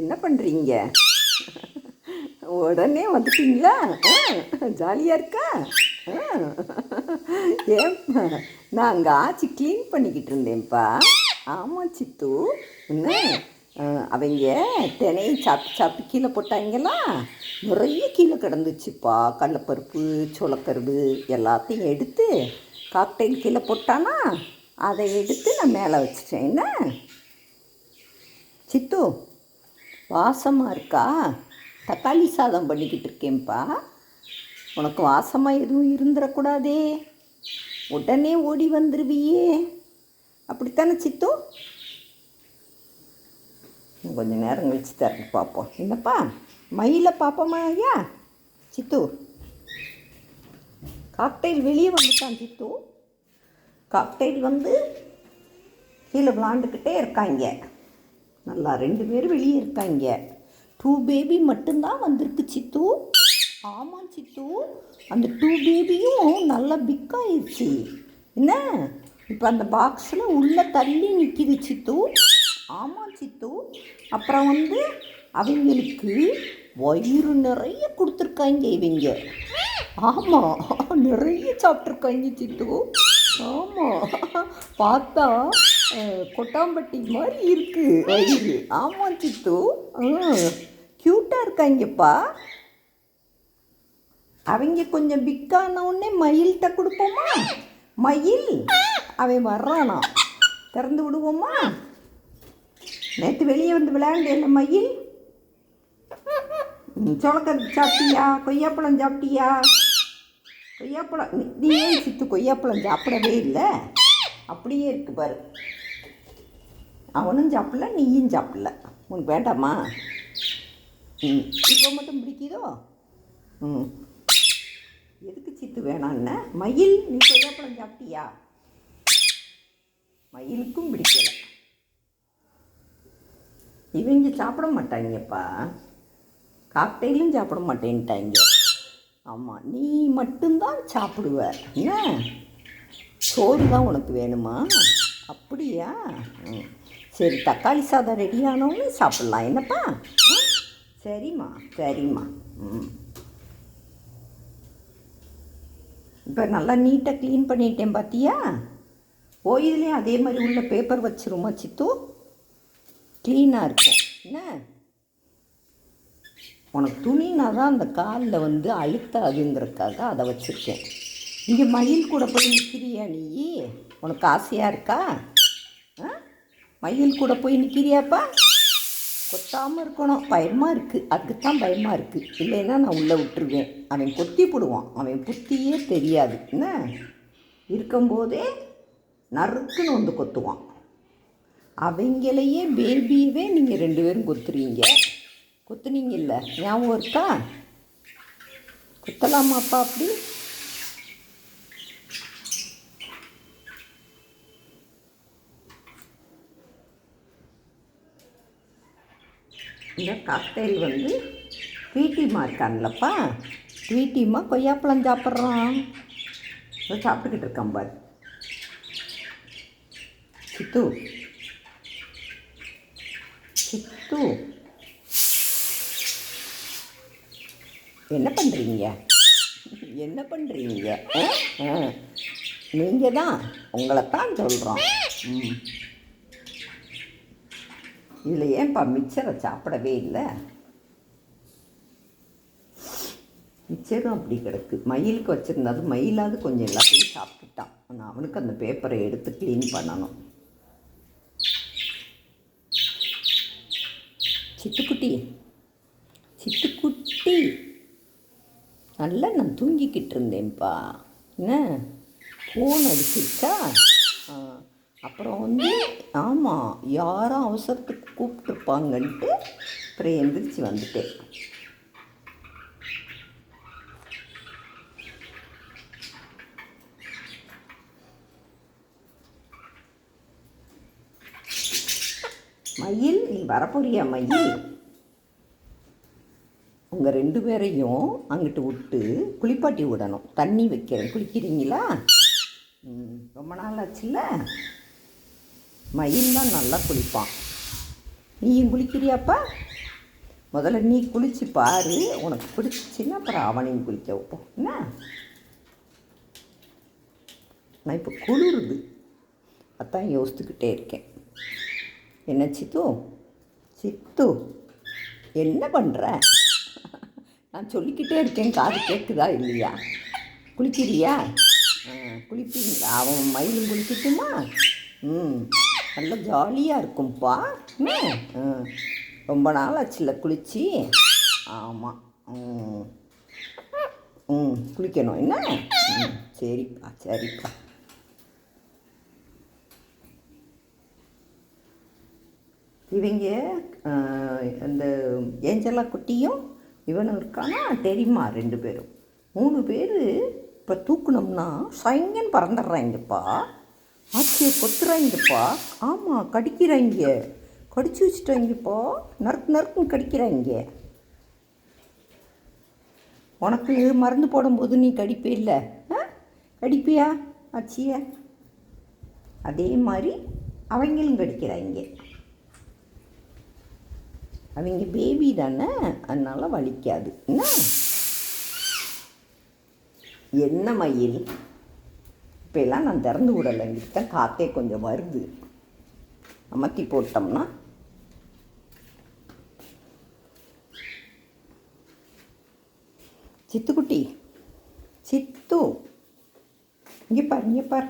என்ன பண்ணுறீங்க உடனே வந்துட்டீங்களா? ஜாலியாக இருக்கா? ஏன் நான் அங்கே ஆச்சி க்ளீன் பண்ணிக்கிட்டு இருந்தேன்ப்பா. ஆமாம் சித்து என்ன அவங்க தினையை சாப்பிட்டு சாப்பிட்டு கீழே போட்டாங்களா? நிறைய கீழே கிடந்துச்சுப்பா. கடலப்பருப்பு சோளக்கருவு எல்லாத்தையும் எடுத்து காக்டைல் கீழே போட்டானா? அதை எடுத்து நான் மேலே வச்சிட்டேன். என்ன? சித்து வாசமாக இருக்கா? தக்காளி சாதம் பண்ணிக்கிட்டு இருக்கேன்ப்பா. உனக்கு வாசமாக எதுவும் இருந்துடக்கூடாதே உடனே ஓடி வந்துடுவியே அப்படித்தானே சித்து? கொஞ்சம் நேரம் கழிச்சு தரக்கு பார்ப்போம். என்னப்பா? மயிலை பார்ப்போமா ஐயா? சித்து. காக்டைல் வெளியே வந்துட்டான் சித்து. காக்டைல் வந்து கீழே விளாண்டுக்கிட்டே இருக்காங்க. நல்லா ரெண்டு பேரும் வெளியே இருக்காங்க. டூ பேபி மட்டும்தான் வந்திருக்கு சித்து. ஆமாம் சித்து. அந்த டூ பேபியும் நல்லா பிக் ஆயிடுச்சு என்ன? இப்போ அந்த பாக்ஸில் உள்ளே தள்ளி நிற்கிது சித்து. ஆமாம் சித்து. அப்புறம் வந்து அவங்களுக்கு வயிறு நிறைய கொடுத்துருக்காங்க இவங்க. ஆமாம் நிறைய சாப்பிட்ருக்காங்க சித்து. ஆமாம் பார்த்தா கொட்டாம்பட்டி மாதிரி இருக்கு. வயிறு ஆமாம் சித்து. க்யூட்டாக இருக்காங்கப்பா. அவங்க கொஞ்சம் பிக்கான உடனே மயில்கிட்ட கொடுப்போமா? மயில்? அவன் வர்றானா? திறந்து விடுவோமா? நேற்று வெளியே வந்து விளையாண்டேன் மயில்? ம், சோளக்கருது சாப்பிட்டியா? கொய்யாப்பழம் சாப்பிட்டியா? கொய்யாப்பழம் நீ ஏன் சித்து கொய்யாப்பழம் சாப்பிடவே இல்லை? அப்படியே இருக்கு பாரு. அவனும் சாப்பிடல நீயும் சாப்பிடல. உனக்கு வேண்டாமா? ம். இப்போ மட்டும் பிடிக்குதோ? ம். எதுக்கு சித்து வேணான்ன மயில் நீ கொய்யாப்பழம் சாப்பிட்டியா? மயிலுக்கும் பிடிக்கல. இவங்க சாப்பிட மாட்டாங்கப்பா. காக்டெயிலும் சாப்பிட மாட்டேன்ட்டாங்க. ஆமாம் நீ மட்டும்தான் சாப்பிடுவ. என்ன? சோறு தான் உனக்கு வேணுமா? அப்படியா? ம். சரி தக்காளி சாதம் ரெடி சாப்பிட்லாம். என்னப்பா? சரிம்மா சரிம்மா. ம். இப்போ நல்லா நீட்டாக க்ளீன் பண்ணிட்டேன் பார்த்தியா ஓய்துலேயும் அதே மாதிரி உள்ள பேப்பர் வச்சிருமா சித்து? க்ளீனாக இருக்கும் என்ன? உனக்கு துணினா தான் அந்த காலில் வந்து அழுத்தாதுங்கிறதுக்காக அதை வச்சுருக்கேன். இங்கே மயில் கூட போய் நிற்கிறியா நீ? உனக்கு ஆசையாக இருக்கா? மயில் கூட போய் நிற்கிறியாப்பா கொத்தாமல் இருக்கணும். பயமாக இருக்குது அதுக்கு தான் பயமாக இருக்குது இல்லைன்னா நான் உள்ளே விட்டுருவேன். அவன் கொத்தி போடுவான். அவன் புத்தியே தெரியாது. என்ன? இருக்கும்போதே நறுக்குன்னு வந்து கொத்துவான். அவங்களையே பேபியவே நீங்கள் ரெண்டு பேரும் கொத்துறீங்க. கொத்துனீங்கல்ல. ஞாபகம் இருக்கா? கொத்தலாமாப்பா அப்படி? இந்த காக்டைல் வந்து ட்வீட்டிமா இருக்கான்லப்பா ட்வீட்டிமா கொய்யாப்பழம் சாப்பிட்றான். சாப்பிட்டுக்கிட்டு இருக்கான் பாரு. சித்து. சித்து. என்ன பண்ணுறீங்க என்ன பண்ணுறீங்க நீங்கள் தான் உங்களை தான் சொல்கிறோம் ம். இதில் ஏன்பா மிச்சரை சாப்பிடவே இல்லை? மிச்சரும் அப்படி கிடக்கு. மயிலுக்கு வச்சுருந்தது மயிலாவது கொஞ்சம் எல்லாத்தையும் சாப்பிட்டுட்டான். ஆனால் அவனுக்கு அந்த பேப்பரை எடுத்து க்ளீன் பண்ணணும். சிட்டுக்குட்டி. சிட்டுக்குட்டி. நல்லா நான் தூங்கிக்கிட்டு இருந்தேன்ப்பா என்ன? ஃபோன் அடிச்சிருச்சா? அப்புறம் வந்து ஆமாம் யாரும் அவசரத்துக்கு கூப்பிட்ருப்பாங்கன்ட்டு அப்புறம் எந்திரிச்சு வந்துட்டேன். மயில் நீ வரப்போறியா மயில்? உங்கள் ரெண்டு பேரையும் அங்கிட்டு விட்டு குளிப்பாட்டி விடணும். தண்ணி வைக்கிறேன். குளிக்கிறீங்களா? ரொம்ப நாள் ஆச்சுல்ல? மயில் தான் நல்லா குளிப்பான். நீயும் குளிக்கிறியாப்பா? முதல்ல நீ குளிச்சு பாரு. உனக்கு பிடிச்சின்னா அப்புறம் அவனையும் குளிக்க வைப்போம் என்ன? நான் இப்போ குளிருது. அதான் யோசித்துக்கிட்டே இருக்கேன். என்ன சித்து? சித்து என்ன பண்ணுற நான் சொல்லிக்கிட்டே இருக்கேன். காது கேட்குதா இல்லையா? குளிக்கிறியா? ஆ, குளிப்பீங்களா? அவன் மயிலும் குளிக்கட்டுமா? ம். நல்லா ஜாலியாக இருக்கும்ப்பா என்ன ரொம்ப நாள் ஆச்சுல குளிச்சு. ஆமாம் ம். ம் குளிக்கணும். என்ன? ம் சரிப்பா சரிப்பா. இவங்க அந்த ஏஞ்சலா குட்டியும் இவனும் இருக்கானா? தெரியுமா ரெண்டு பேரும். மூணு பேர் இப்போ தூக்குனோம்னா சைங்கன்னு பறந்துடுறாங்கப்பா. ஆச்சியை கொத்துறாங்கப்பா ஆமாம் கடிக்கிறாங்க கடிச்சு வச்சுட்டாங்கப்பா நறுக்கு நறுக்குன்னு கடிக்கிறாங்க உனக்கு மருந்து போடும்போது நீ கடிப்பே இல்லை. ஆ? கடிப்பியா? ஆச்சிய. அதே மாதிரி அவங்களும் கடிக்கிறாங்க அவங்க பேபி தானே. அதனால் வலிக்காது. என்ன? என்ன மயில்? இப்போலாம் நான் திறந்து விடலை. இங்கிட்ட தான் காற்றே கொஞ்சம் வருது. அமர்த்தி போட்டோம்னா. சித்துக்குட்டி. சித்து. இங்கே பாரு இங்கே பாரு.